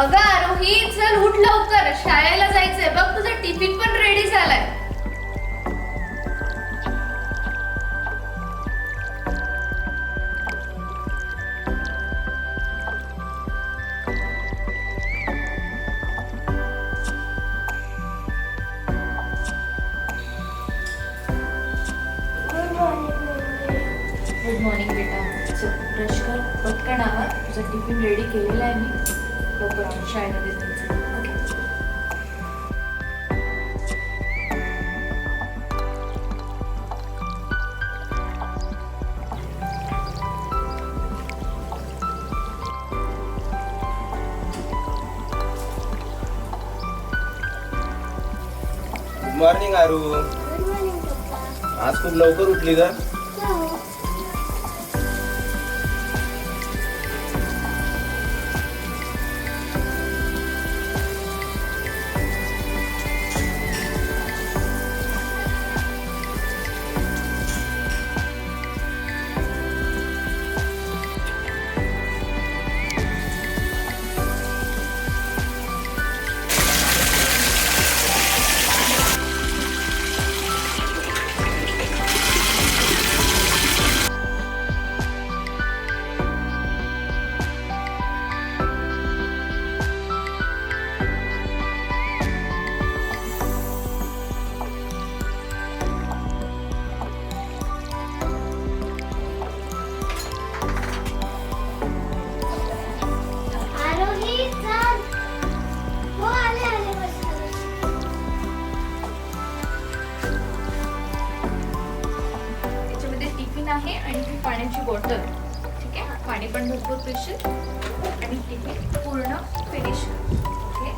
अगं आरोही चल उठ लवकर. शाळेला जायचंय. बघ तुझा टिफिन पण रेडी झालाय. गुड मॉर्निंग बेटा. ब्रश कर पटकन आवर तुझा टिफिन रेडी केलेला आहे मी. आपण शाळेमध्ये ओके गुड मॉर्निंग आरू आज खूप लवकर उठली का पाण्याची बॉटल ठीक आहे? पाणी पण भरपूर पिशील. आणि तिथे पूर्ण फिनिश ओके?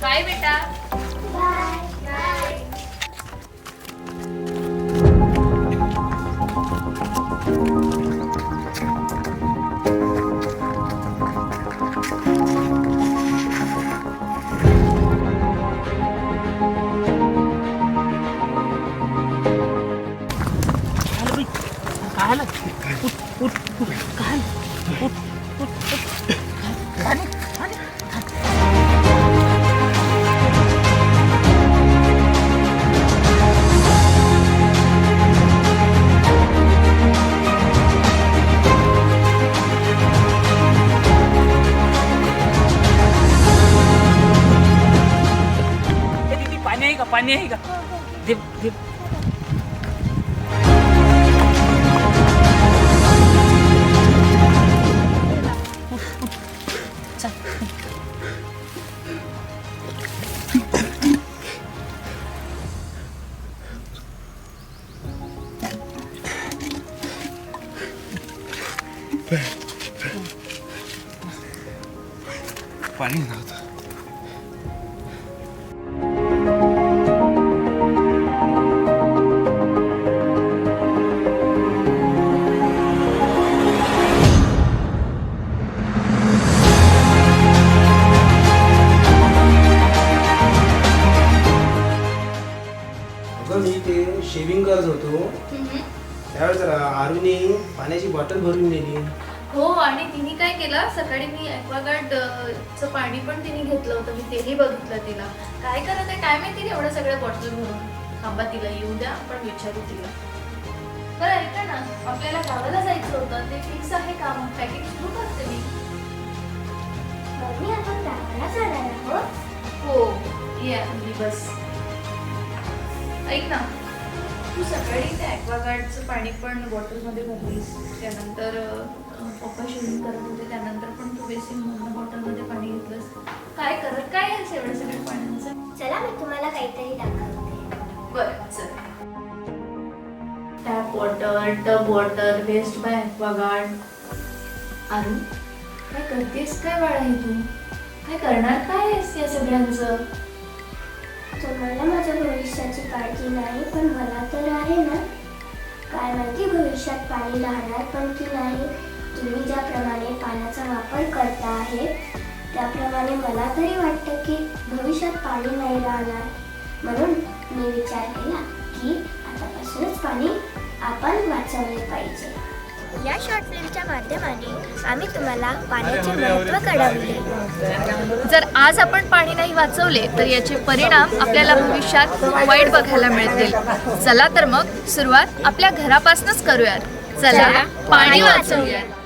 काय बेटा? पाणी, पाणी आहे का? पाणी आहे का? दे दे अगं मी ते शेविंग करत होतो. त्यावेळेस आरूने पाण्याची बॉटल भरून नेली. हो आणि तिने काय केलं? सकाळी मी ॲक्वागार्ड चं पाणी पण तिने घेतलं होतं. मी तेही बघितलं तिला. काय करत आहे? काय माहिती नाही एवढ्या सगळ्या बॉटल भरून? थांबा तिला येऊ द्या. आपण विचारू तिला. बरं ऐका ना. आपल्याला गावाला जायचं होतं. ते फिक्स आहे का? मग पॅकेज सुरू करते मी. मम्मी आपण गावाला जाणार आहोत? हो. ये बस. ऐक ना. तू सकाळी ते ॲक्वागार्डचं पाणी पण बॉटलमध्ये भरलीस त्यानंतर पप्पा शेविंग करत होते त्यानंतर पण तू बेसिन बॉटलमध्ये पाणी घेतलंस. काय करत काय आहे एवढ्या सगळ्या पाण्याचं? चला मी तुम्हाला काहीतरी दाखवते. बरं चल. Tap water tub water waste by Aquaguard. Aru काय करतेस काय बाळा हे तू? काय करणार काय आहेस या सगळ्यांचं? तुम्हाला माझ्या भविष्याची काळजी नाही पण मला तर आहे ना. काय माहिती भविष्यात पाणी राहणार पण की नाही? तुम्ही ज्याप्रमाणे पाण्याचा वापर करता आहे त्याप्रमाणे मला तरी वाटतं की भविष्यात पाणी नाही राहणार. म्हणून मी विचार केला की आतापासूनच पाणी आपण वाचवले पाहिजे. या शॉर्ट फिल्मच्या माध्यमाने आम्ही तुम्हाला पाण्याचे महत्त्व कळवले. जर आज आपण पाणी नाही वाचवले तर याचे परिणाम आपल्याला भविष्यात वाईट बघायला मिळतील. चला तर मग सुरुवात आपल्या घरापासूनच करूयात. चला पाणी वाचवूयात.